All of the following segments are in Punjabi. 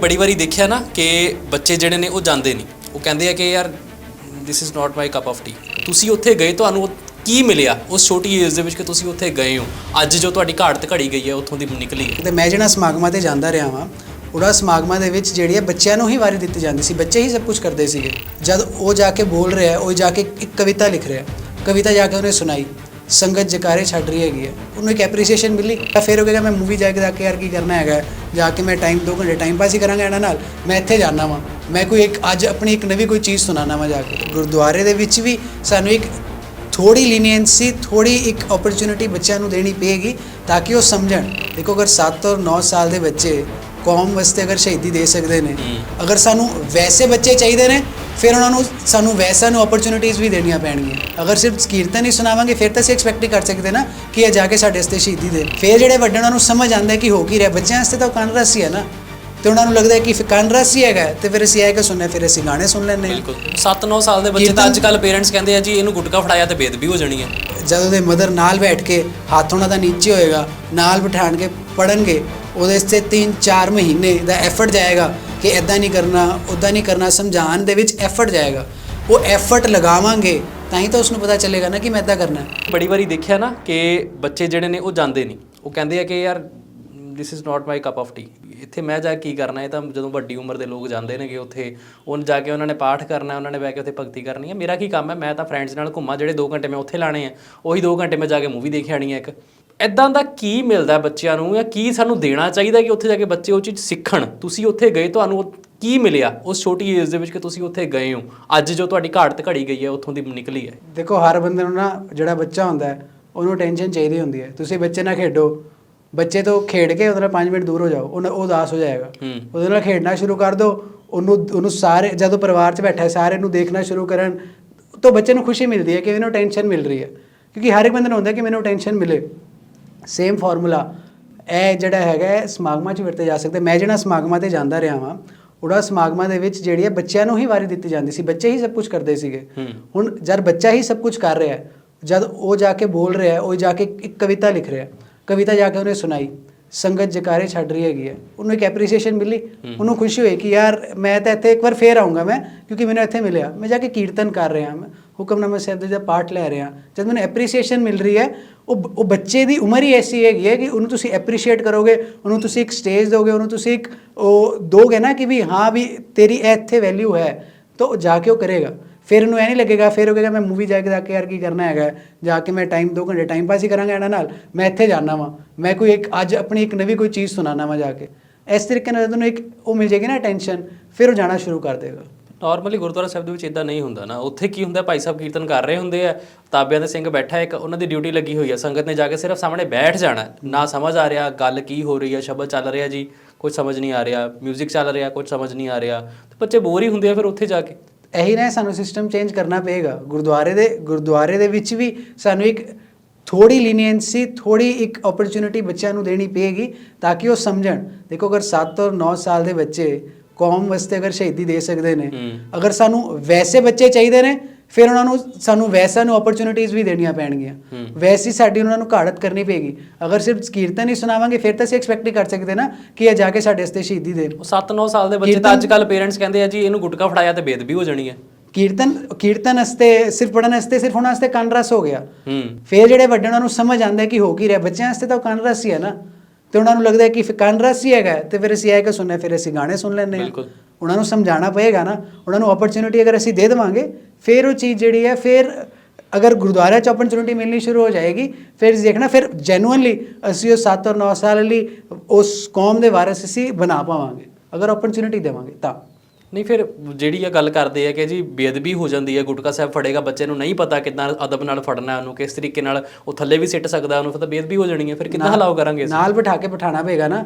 ਬੜੀ ਵਾਰੀ ਦੇਖਿਆ ਨਾ ਕਿ ਬੱਚੇ ਜਿਹੜੇ ਨੇ ਉਹ ਜਾਂਦੇ ਨਹੀਂ। ਉਹ ਕਹਿੰਦੇ ਆ ਕਿ ਯਾਰ this is not my cup of tea ਤੁਸੀਂ ਉੱਥੇ ਗਏ, ਤੁਹਾਨੂੰ ਉਹ ਕੀ ਮਿਲਿਆ? ਉਸ ਛੋਟੀ ਏਜ ਦੇ ਵਿੱਚ ਕਿ ਤੁਸੀਂ ਉੱਥੇ ਗਏ ਹੋ। ਅੱਜ ਜੋ ਤੁਹਾਡੀ ਘਾਟ ਤੇ ਘੜੀ ਗਈ ਹੈ, ਉੱਥੋਂ ਦੀ ਨਿਕਲੀ ਹੈ। ਤੇ ਮੈਂ ਜਿਹੜਾ ਸਮਾਗਮਾਂ ਤੇ ਜਾਂਦਾ ਰਿਹਾ ਵਾਂ, ਉਹਦਾ ਸਮਾਗਮਾਂ ਦੇ ਵਿੱਚ ਜਿਹੜੀ ਹੈ ਬੱਚਿਆਂ ਨੂੰ ਹੀ ਵਾਰੀ ਦਿੱਤੀ ਜਾਂਦੀ ਸੀ। ਬੱਚੇ ਹੀ ਸਭ ਕੁਝ ਕਰਦੇ ਸੀਗੇ। ਜਦ ਉਹ ਜਾ ਕੇ ਬੋਲ ਰਿਹਾ ਉਹ ਜਾ ਕੇ ਇੱਕ ਕਵਿਤਾ ਲਿਖ ਰਿਹਾ ਕਵਿਤਾ ਜਾ ਕੇ ਉਹਨੇ ਸੁਣਾਈ। ਸੰਗਤ ਜਕਾਰੇ ਛੱਡ ਰਹੀ ਹੈਗੀ ਹੈ। ਉਹਨੂੰ ਇੱਕ ਐਪਰੀਸੀਏਸ਼ਨ ਮਿਲੀ ਤਾਂ ਫਿਰ ਉਹ ਕਹੇਗਾ ਮੈਂ ਮੂਵੀ ਜਾ ਕੇ ਜਾ ਕੇ ਯਾਰ ਕੀ ਕਰਨਾ ਹੈਗਾ ਜਾ ਕੇ ਮੈਂ ਟਾਈਮ 2 ਘੰਟੇ ਟਾਈਮ ਪਾਸ ਹੀ ਕਰਾਂਗਾ ਇਹਨਾਂ ਨਾਲ। ਮੈਂ ਇੱਥੇ ਜਾਣਾ ਵਾਂ। ਮੈਂ ਕੋਈ ਇੱਕ ਅੱਜ ਆਪਣੀ ਇੱਕ ਨਵੀਂ ਕੋਈ ਚੀਜ਼ ਸੁਣਾਣਾ ਵਾਂ ਜਾ ਕੇ। ਗੁਰਦੁਆਰੇ ਦੇ ਵਿੱਚ ਵੀ ਸਾਨੂੰ ਇੱਕ ਥੋੜੀ ਲੀਨੀਐਂਸੀ ਥੋੜੀ ਇੱਕ ਓਪਰਚੁਨਿਟੀ ਬੱਚਿਆਂ ਨੂੰ ਦੇਣੀ ਪਏਗੀ ਤਾਂ ਕਿ ਉਹ ਸਮਝਣ। ਦੇਖੋ ਅਗਰ 7 ਔਰ 9 ਸਾਲ ਦੇ ਬੱਚੇ ਕੌਮ ਵਾਸਤੇ ਅਗਰ ਸ਼ਹੀਦੀ ਦੇ ਸਕਦੇ ਨੇ ਅਗਰ ਸਾਨੂੰ ਵੈਸੇ ਬੱਚੇ ਚਾਹੀਦੇ ਨੇ ਫਿਰ ਉਹਨਾਂ ਨੂੰ ਸਾਨੂੰ ਵੈਸਾ ਨੂੰ ਓਪਰਚ्युनिटीज ਵੀ ਦੇਣੀਆਂ ਪੈਣਗੀਆਂ। ਅਗਰ ਸਿਰਫ ਕੀਰਤਨ ਹੀ ਸੁਣਾਵਾਂਗੇ ਫਿਰ ਤਾਂ ਅਸੀਂ ਐਕਸਪੈਕਟ ਹੀ ਕਰ ਸਕਦੇ ਨਾ ਕਿ ਇਹ ਜਾ ਕੇ ਸਾਡੇ ਵਾਸਤੇ ਸ਼ਹੀਦੀ ਦੇ। ਫਿਰ ਜਿਹੜੇ ਵੱਡੇ ਉਹਨਾਂ ਨੂੰ ਸਮਝ ਆਉਂਦਾ ਕਿ ਹੋ ਕੀ ਰਿਹਾ ਬੱਚਿਆਂ ਵਾਸਤੇ ਤਾਂ ਕਾਂਡਰਸ ਹੀ ਹੈ ਨਾ। ਤੇ ਉਹਨਾਂ ਨੂੰ ਲੱਗਦਾ ਕਿ ਫਿਰ ਕਾਂਡਰਸ ਹੀ ਹੈਗਾ ਤੇ ਫਿਰ ਅਸੀਂ ਇਹ ਕਿ ਸੁਣਨਾ ਫਿਰ ਅਸੀਂ ਗਾਣੇ ਸੁਣ ਲੈਣੇ ਬਿਲਕੁਲ। 7-9 ਸਾਲ ਦੇ ਬੱਚੇ ਤਾਂ ਅੱਜ ਕੱਲ ਪੇਰੈਂਟਸ ਕਹਿੰਦੇ ਆ ਜੀ ਇਹਨੂੰ ਗੁਟਕਾ ਫੜਾਇਆ ਤੇ ਬੇਦਬੀ ਹੋ ਜਾਣੀ ਹੈ। ਜਦੋਂ ਦੇ ਮਦਰ ਨਾਲ ਬੈਠ ਕੇ ਹੱਥ ਉਹਨਾਂ ਦਾ ਨੀਚੇ ਹੋਏਗਾ ਨਾਲ ਬਿਠਾਣ ਕੇ ਪੜਨਗੇ ਉਹਦੇ ਤੇ 3-4 ਮਹੀਨੇ ਦਾ ਐਫਰਟ ਜਾਏਗਾ। ਕਿ ਐਦਾਂ ਨਹੀਂ ਕਰਨਾ ਉਦਾਂ ਨਹੀਂ ਕਰਨਾ, ਸਮਝਾਉਣ ਦੇ ਵਿੱਚ ਐਫਰਟ ਜਾਏਗਾ। ਉਹ ਐਫਰਟ ਲਗਾਵਾਂਗੇ, ਤਾਂ ਹੀ ਤਾਂ ਉਸ ਨੂੰ ਪਤਾ ਚੱਲੇਗਾ ਨਾ ਕਿ ਮੈਂ ਐਦਾਂ ਕਰਨਾ। ਬੜੀ ਵਾਰੀ ਦੇਖਿਆ ਨਾ ਕਿ ਬੱਚੇ ਜਿਹੜੇ ਨੇ ਉਹ ਜਾਂਦੇ ਨਹੀਂ। ਉਹ ਕਹਿੰਦੇ ਆ ਕਿ ਯਾਰ this is not my cup of tea ਇੱਥੇ ਮੈਂ ਜਾ ਕੇ ਕੀ ਕਰਨਾ ਹੈ ਤਾਂ ਜਦੋਂ ਵੱਡੀ ਉਮਰ ਦੇ ਲੋਕ ਜਾਂਦੇ ਨੇਗੇ ਉੱਥੇ ਉਹਨਾਂ ਜਾ ਕੇ ਉਹਨਾਂ ਨੇ ਪਾਠ ਕਰਨਾ, ਉਹਨਾਂ ਨੇ ਬਹਿ ਕੇ ਉੱਥੇ ਭਗਤੀ ਕਰਨੀ ਹੈ ਮੇਰਾ ਕੀ ਕੰਮ ਹੈ, ਮੈਂ ਤਾਂ ਫਰੈਂਡਸ ਨਾਲ ਘੁੰਮਾ, ਜਿਹੜੇ 2 ਘੰਟੇ ਮੈਂ ਉੱਥੇ ਲਾਣੇ ਆ, ਉਹੀ 2 ਘੰਟੇ ਮੈਂ ਜਾ ਕੇ ਮੂਵੀ ਦੇਖ ਆਣੀ ਹੈ ਇੱਕ। ਐਦਾਂ ਦਾ ਕੀ ਮਿਲਦਾ ਬੱਚਿਆਂ ਨੂੰ ਜਾਂ ਕੀ ਸਾਨੂੰ ਦੇਣਾ ਚਾਹੀਦਾ ਕਿ ਉੱਥੇ ਜਾ ਕੇ ਬੱਚੇ ਉਹ ਚੀਜ਼ ਸਿੱਖਣ? ਤੁਸੀਂ ਉੱਥੇ ਗਏ ਤੁਹਾਨੂੰ ਕੀ ਮਿਲਿਆ? ਉਸ ਛੋਟੀ ਏਜ ਦੇ ਵਿੱਚ ਕਿ ਤੁਸੀਂ ਉੱਥੇ ਗਏ ਹੋ? ਅੱਜ ਜੋ ਤੁਹਾਡੀ ਘਾਟ ਘੜੀ ਗਈ ਹੈ ਉੱਥੋਂ ਦੀ ਨਿਕਲੀ ਹੈ। ਦੇਖੋ ਹਰ ਬੰਦੇ ਨੂੰ ਨਾ ਜਿਹੜਾ ਬੱਚਾ ਹੁੰਦਾ ਹੈ ਉਹਨੂੰ ਟੈਨਸ਼ਨ ਚਾਹੀਦੀ ਹੁੰਦੀ ਹੈ। ਤੁਸੀਂ ਬੱਚੇ ਨਾਲ ਖੇਡੋ। ਬੱਚੇ ਤੋਂ ਖੇਡ ਕੇ ਉਹਦੇ ਨਾਲ 5 ਮਿੰਟ ਦੂਰ ਹੋ ਜਾਓ। ਉਹ ਉਦਾਸ ਹੋ ਜਾਏਗਾ। ਉਹਦੇ ਨਾਲ ਖੇਡਣਾ ਸ਼ੁਰੂ ਕਰ ਦਿਓ ਉਹਨੂੰ ਉਹਨੂੰ ਸਾਰੇ ਜਦੋਂ ਪਰਿਵਾਰ 'ਚ ਬੈਠਾ ਸਾਰੇ ਨੂੰ ਦੇਖਣਾ ਸ਼ੁਰੂ ਕਰਨ ਤਾਂ ਬੱਚੇ ਨੂੰ ਖੁਸ਼ੀ ਮਿਲਦੀ ਹੈ ਕਿ ਇਹਨੂੰ ਟੈਨਸ਼ਨ ਮਿਲ ਰਹੀ ਹੈ। ਕਿਉਂਕਿ ਹਰ ਇੱਕ ਬੰਦੇ ਨੂੰ ਹੁੰਦਾ ਕਿ ਮੈਨੂੰ ਟੈਨਸ਼ਨ ਮਿਲੇ। ਸੇਮ ਫਾਰਮੂਲਾ ਇਹ ਜਿਹੜਾ ਹੈਗਾ ਹੈ, ਸਮਾਗਮਾਂ 'ਚ ਵਰਤੇ ਜਾ ਸਕਦੇ। ਮੈਂ ਜਿਹੜਾ ਸਮਾਗਮਾਂ ਤੇ ਜਾਂਦਾ ਰਿਹਾ ਵਾਂ ਉਹਦਾ ਸਮਾਗਮਾਂ ਦੇ ਵਿੱਚ ਜਿਹੜੀ ਹੈ ਬੱਚਿਆਂ ਨੂੰ ਹੀ ਵਾਰੀ ਦਿੱਤੀ ਜਾਂਦੀ ਸੀ। ਬੱਚੇ ਹੀ ਸਭ ਕੁਝ ਕਰਦੇ ਸੀਗੇ। ਹੂੰ। ਹੁਣ ਜਦ ਬੱਚਾ ਹੀ ਸਭ ਕੁਝ ਕਰ ਰਿਹਾ ਹੈ ਜਦ ਉਹ ਜਾ ਕੇ ਬੋਲ ਰਿਹਾ ਹੈ ਉਹ ਜਾ ਕੇ ਇੱਕ ਕਵਿਤਾ ਲਿਖ ਰਿਹਾ ਹੈ। ਕਵਿਤਾ ਜਾ ਕੇ ਉਹਨੇ ਸੁਣਾਈ। ਸੰਗਤ ਜਕਾਰੇ ਛੱਡ ਰਹੀ ਹੈਗੀ ਹੈ। ਉਹਨੂੰ ਇੱਕ ਐਪਰੀਸੀਏਸ਼ਨ ਮਿਲੀ। ਉਹਨੂੰ ਖੁਸ਼ੀ ਹੋਈ ਕਿ ਯਾਰ ਮੈਂ ਤਾਂ ਇੱਥੇ ਇੱਕ ਵਾਰ ਫੇਰ ਆਉਂਗਾ ਮੈਂ ਕਿਉਂਕਿ ਮੈਨੂੰ ਇੱਥੇ ਮਿਲਿਆ। ਮੈਂ ਜਾ ਕੇ ਕੀਰਤਨ ਕਰ ਰਿਹਾ ਮੈਂ ਹੁਕਮਨਾਮਾ ਸਾਹਿਬ ਦਾ ਪਾਠ ਲੈ ਰਿਹਾ ਜਦ ਮੈਨੂੰ ਐਪਰੀਸੀਏਸ਼ਨ ਮਿਲ ਰਹੀ ਹੈ, ਉਹ ਉਹ ਬੱਚੇ ਦੀ ਉਮਰ ਹੀ ਐਸੀ ਹੈਗੀ ਹੈ ਕਿ ਉਹਨੂੰ ਤੁਸੀਂ ਐਪਰੀਸ਼ੀਏਟ ਕਰੋਗੇ, ਉਹਨੂੰ ਤੁਸੀਂ ਇੱਕ ਸਟੇਜ ਦੋਗੇ, ਉਹਨੂੰ ਤੁਸੀਂ ਇੱਕ ਉਹ ਦੋਗੇ ਨਾ ਕਿ ਵੀ ਹਾਂ ਵੀ ਤੇਰੀ ਇਹ ਇੱਥੇ ਵੈਲਿਊ ਹੈ, ਤਾਂ ਉਹ ਜਾ ਕੇ ਉਹ ਕਰੇਗਾ। ਫਿਰ ਉਹਨੂੰ ਐ ਨਹੀਂ ਲੱਗੇਗਾ, ਫਿਰ ਉਹ ਕਹੇਗਾ, ਮੈਂ ਮੂਵੀ ਜਾ ਕੇ ਜਾ ਕੇ ਯਾਰ ਕੀ ਕਰਨਾ ਹੈਗਾ ਜਾ ਕੇ ਮੈਂ ਟਾਈਮ 2 ਘੰਟੇ ਟਾਈਮ ਪਾਸ ਹੀ ਕਰਾਂਗਾ ਇਹਨਾਂ ਨਾਲ, ਮੈਂ ਇੱਥੇ ਜਾਣਾ ਵਾਂ। ਮੈਂ ਕੋਈ ਇੱਕ, ਅੱਜ ਆਪਣੀ ਇੱਕ ਨਵੀਂ ਕੋਈ ਚੀਜ਼ ਸੁਣਾਉਣਾ ਵਾਂ ਜਾ ਕੇ। ਇਸ ਤਰੀਕੇ ਨਾਲ ਜਦੋਂ ਇੱਕ ਉਹ ਮਿਲ ਜਾਏਗੀ ਨਾ ਟੈਨਸ਼ਨ ਫਿਰ ਉਹ ਜਾਣਾ ਸ਼ੁਰੂ ਕਰ ਦੇਗਾ। ਨਾਰਮਲੀ ਗੁਰਦੁਆਰਾ ਸਾਹਿਬ ਦੇ ਵਿੱਚ ਇਦਾਂ ਨਹੀਂ ਹੁੰਦਾ ਨਾ। ਉੱਥੇ ਕੀ ਹੁੰਦਾ, ਭਾਈ ਸਾਹਿਬ ਕੀਰਤਨ ਕਰ ਰਹੇ ਹੁੰਦੇ ਆ, ਤਾਬਿਆਂ ਦੇ ਸਿੰਘ ਬੈਠਾ ਇੱਕ, ਉਹਨਾਂ ਦੀ ਡਿਊਟੀ ਲੱਗੀ ਹੋਈ ਆ। ਸੰਗਤ ਨੇ ਜਾ ਕੇ ਸਿਰਫ ਸਾਹਮਣੇ ਬੈਠ ਜਾਣਾ। ਨਾ ਸਮਝ ਆ ਰਿਹਾ ਗੱਲ ਕੀ ਹੋ ਰਹੀ ਆ, ਸ਼ਬਦ ਚੱਲ ਰਿਹਾ ਜੀ ਕੁਝ ਸਮਝ ਨਹੀਂ ਆ ਰਿਹਾ 뮤직 ਚੱਲ ਰਿਹਾ ਕੁਝ ਸਮਝ ਨਹੀਂ ਆ ਰਿਹਾ। ਤੇ ਬੱਚੇ ਬੋਰ ਹੀ ਹੁੰਦੇ ਆ ਫਿਰ ਉੱਥੇ ਜਾ ਕੇ। ਇਹੀ ਨਾ ਸਾਨੂੰ ਸਿਸਟਮ ਚੇਂਜ ਕਰਨਾ ਪਏਗਾ। ਗੁਰਦੁਆਰੇ ਦੇ ਗੁਰਦੁਆਰੇ ਦੇ ਵਿੱਚ ਵੀ ਸਾਨੂੰ ਇੱਕ ਥੋੜੀ ਲੀਨੀਐਂਸੀ ਥੋੜੀ ਇੱਕ ਓਪਰਚ्युनिटी ਬੱਚਿਆਂ ਨੂੰ ਦੇਣੀ ਪਏਗੀ ਤਾਂ ਕਿ ਉਹ ਸਮਝਣ। ਦੇਖੋ ਅਗਰ 7 ਔਰ 9 ਸਾਲ ਦੇ ਬੱਚੇ ਕੌਮ ਵਾਸਤੇ ਅਗਰ ਸ਼ਹੀਦੀ ਦੇ ਸਕਦੇ ਨੇ ਅਗਰ ਸਾਨੂੰ ਵੈਸੇ ਬੱਚੇ ਚਾਹੀਦੇ ਨੇ ਫਿਰ ਉਹਨਾਂ ਨੂੰ ਸਾਨੂੰ ਵੈਸਾ ਨੂੰ ਓਪਰਚ्युनिटीज ਵੀ ਦੇਣੀਆਂ ਪੈਣਗੀਆਂ। ਵੈਸੀ ਸਾਡੀ ਉਹਨਾਂ ਨੂੰ ਘਾੜਤ ਕਰਨੀ ਪੈਗੀ ਅਗਰ ਸਿਰਫ ਕੀਰਤਨ ਹੀ ਸੁਣਾਵਾਂਗੇ ਫਿਰ ਤਾਂ ਅਸੀਂ ਐਕਸਪੈਕਟ ਕਰ ਸਕਦੇ ਨਾ ਕਿ ਇਹ ਜਾ ਕੇ ਸਾਡੇ ਵਾਸਤੇ ਸ਼ਹੀਦੀ ਦੇਣ। 7-9 ਸਾਲ ਦੇ ਬੱਚੇ ਤਾਂ ਅੱਜ ਕੱਲ ਪੇਰੈਂਟਸ ਕਹਿੰਦੇ ਆ ਜੀ ਇਹਨੂੰ ਗੁਟਕਾ ਫੜਾਇਆ ਤੇ ਬੇਦਬੀ ਹੋ ਜਾਣੀ ਹੈ। ਕੀਰਤਨ ਕੀਰਤਨ ਅਸਤੇ ਸਿਰਫ ਪੜਨ ਅਸਤੇ ਸਿਰਫ ਉਹਨਾਂ ਵਾਸਤੇ ਕੰਨਰਸ ਹੋ ਗਿਆ। ਫਿਰ ਜਿਹੜੇ ਵੱਡੇ ਉਹਨਾਂ ਨੂੰ ਸਮਝ ਆਉਂਦਾ ਕਿ ਹੋ ਕੀ ਰਿਹਾ। ਬੱਚਿਆਂ ਵਾਸਤੇ ਤਾਂ ਕੰਨਰਸ ਹੀ ਹੈ ਨਾ। ਤੇ ਉਹਨਾਂ ਨੂੰ ਲੱਗਦਾ ਕਿ ਫਿਕਾਨ ਰਸ ਹੀ ਹੈਗਾ ਤੇ ਫਿਰ ਅਸੀਂ ਇਹ ਕਿ ਸੁਣਨੇ ਫਿਰ ਅਸੀਂ ਗਾਣੇ ਸੁਣ ਲੈਂਦੇ ਹਾਂ। ਉਹਨਾਂ ਨੂੰ ਸਮਝਾਉਣਾ ਪਏਗਾ ਨਾ। ਉਹਨਾਂ ਨੂੰ ਓਪਰਚੁਨਿਟੀ ਅਗਰ ਅਸੀਂ ਦੇ ਦੇਵਾਂਗੇ ਫਿਰ ਉਹ ਚੀਜ਼ ਜਿਹੜੀ ਹੈ ਫਿਰ ਅਗਰ ਗੁਰਦੁਆਰੇ ਚ ਓਪਰਚੁਨਿਟੀ ਮਿਲਣੀ ਸ਼ੁਰੂ ਹੋ ਜਾਏਗੀ ਫਿਰ ਦੇਖਣਾ ਫਿਰ ਜੈਨੂਇਨਲੀ ਅਸੀਂ ਉਹ 7 ਔਰ 9 ਸਾਲ ਲਈ ਉਸ ਕੌਮ ਦੇ ਵਾਰਿਸ ਅਸੀਂ ਬਣਾ ਪਾਵਾਂਗੇ। ਅਗਰ ਓਪਰਚੁਨਿਟੀ ਦੇਵਾਂਗੇ ਤਾਂ। ਨਹੀਂ ਫਿਰ ਜਿਹੜੀ ਇਹ ਗੱਲ ਕਰਦੇ ਆ ਕਿ ਜੀ ਬੇਅਦਬੀ ਹੋ ਜਾਂਦੀ ਹੈ ਗੁਟਕਾ ਸਾਹਿਬ ਫੜੇਗਾ ਬੱਚੇ ਨੂੰ ਨਹੀਂ ਪਤਾ ਕਿੰਨਾ ਅਦਬ ਨਾਲ ਫੜਨਾ ਉਹਨੂੰ ਕਿਸ ਤਰੀਕੇ ਨਾਲ ਉਹ ਥੱਲੇ ਵੀ ਸਿੱਟ ਸਕਦਾ ਉਹਨੂੰ ਫਿਰ ਤਾਂ ਬੇਅਦਬੀ ਹੋ ਜਾਣੀ ਹੈ ਫਿਰ ਕਿੱਦਾਂ ਹਲਾਓ ਕਰਾਂਗੇ ਅਸੀਂ? ਨਾਲ ਬਿਠਾ ਕੇ ਬਿਠਾਣਾ ਪਏਗਾ ਨਾ।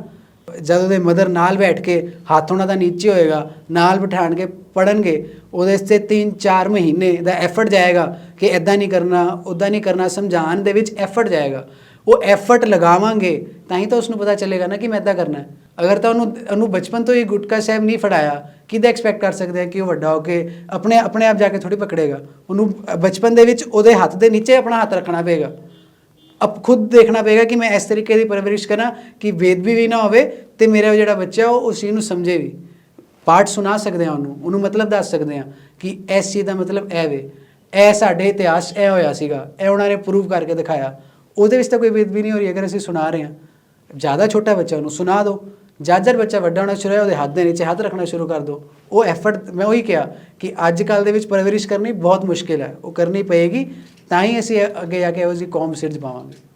ਜਦੋਂ ਦੇ ਮਦਰ ਨਾਲ ਬੈਠ ਕੇ ਹੱਥ ਉਹਨਾਂ ਦਾ ਨੀਚੇ ਹੋਏਗਾ ਨਾਲ ਬਿਠਾਣ ਕੇ ਪੜਨਗੇ ਉਹਦੇ ਤੇ 3-4 ਮਹੀਨੇ ਦਾ ਐਫਰਟ ਜਾਏਗਾ ਕਿ ਐਦਾਂ ਨਹੀਂ ਕਰਨਾ ਉਦਾਂ ਨਹੀਂ ਕਰਨਾ ਸਮਝਾਉਣ ਦੇ ਵਿੱਚ ਐਫਰਟ ਜਾਏਗਾ। ਉਹ ਐਫਰਟ ਲਗਾਵਾਂਗੇ ਤਾਂ ਹੀ ਤਾਂ ਉਸ ਨੂੰ ਪਤਾ ਚੱਲੇਗਾ ਨਾ ਕਿ ਮੈਂ ਐਦਾਂ ਕਰਨਾ। ਹੈ ਅਗਰ ਤਾਂ ਉਹਨੂੰ ਉਹਨੂੰ ਬਚਪਨ ਤੋਂ ਹੀ ਗੁਟਕਾ ਸਾਹਿਬ ਨਹੀਂ ਫੜਾਇਆ ਕਿਦਾਂ ਐਕਸਪੈਕਟ ਕਰ ਸਕਦੇ ਆ ਕਿ ਉਹ ਵੱਡਾ ਹੋ ਕੇ ਆਪਣੇ ਆਪਣੇ ਆਪ ਜਾ ਕੇ ਥੋੜੀ ਪਕੜੇਗਾ? ਉਹਨੂੰ ਬਚਪਨ ਦੇ ਵਿੱਚ ਉਹਦੇ ਹੱਥ ਦੇ ਨੀਚੇ ਆਪਣਾ ਹੱਥ ਰੱਖਣਾ ਪਏਗਾ। ਅਬ ਖੁਦ ਦੇਖਣਾ ਪਏਗਾ ਕਿ ਮੈਂ ਇਸ ਤਰੀਕੇ ਦੀ ਪਰਵਰਿਸ਼ ਕਰਾਂ ਕਿ ਵੇਦਵੀ ਵੀ ਨਾ ਹੋਵੇ ਤੇ ਮੇਰਾ ਜਿਹੜਾ ਬੱਚਾ ਉਹ ਉਸ ਚੀਜ਼ ਨੂੰ ਸਮਝੇ ਵੀ। ਪਾਠ ਸੁਣਾ ਸਕਦੇ ਆ ਉਹਨੂੰ ਉਹਨੂੰ ਮਤਲਬ ਦੱਸ ਸਕਦੇ ਆ ਕਿ ਇਸ ਚੀਜ਼ ਦਾ ਮਤਲਬ ਇਹ ਵੇ। ਇਹ ਸਾਡੇ ਇਤਿਹਾਸ 'ਚ ਇਹ ਹੋਇਆ ਸੀਗਾ, ਇਹ ਉਹਨਾਂ ਨੇ ਪ੍ਰੂਵ ਕਰਕੇ ਦਿਖਾਇਆ। ਉਹਦੇ ਵਿੱਚ ਤਾਂ ਕੋਈ ਬੇਦਬੀ ਨਹੀਂ ਹੋ ਰਹੀ, ਅਗਰ ਅਸੀਂ ਸੁਣਾ ਰਹੇ ਹਾਂ ਜ਼ਿਆਦਾ ਛੋਟਾ ਬੱਚਾ ਉਹਨੂੰ ਸੁਣਾ ਦਿਓ। ਜਦ ਜਦ ਬੱਚਾ ਵੱਡਾ ਹੋਣਾ ਸ਼ੁਰੂ ਹੋਇਆ, ਉਹਦੇ ਹੱਥ ਦੇ ਨੀਚੇ ਹੱਥ ਰੱਖਣਾ ਸ਼ੁਰੂ ਕਰ ਦਿਓ ਉਹ ਐਫਰਟ ਮੈਂ ਉਹੀ ਕਿਹਾ ਕਿ ਅੱਜ ਕੱਲ ਦੇ ਵਿੱਚ ਪਰਵਰਿਸ਼ ਕਰਨੀ ਬਹੁਤ ਮੁਸ਼ਕਿਲ ਹੈ। ਉਹ ਕਰਨੀ ਪਏਗੀ, ਤਾਂ ਹੀ ਅਸੀਂ ਅੱਗੇ ਜਾ ਕੇ ਉਸ ਦੀ ਕੌਮ ਸਿਰਜ ਪਾਵਾਂਗੇ।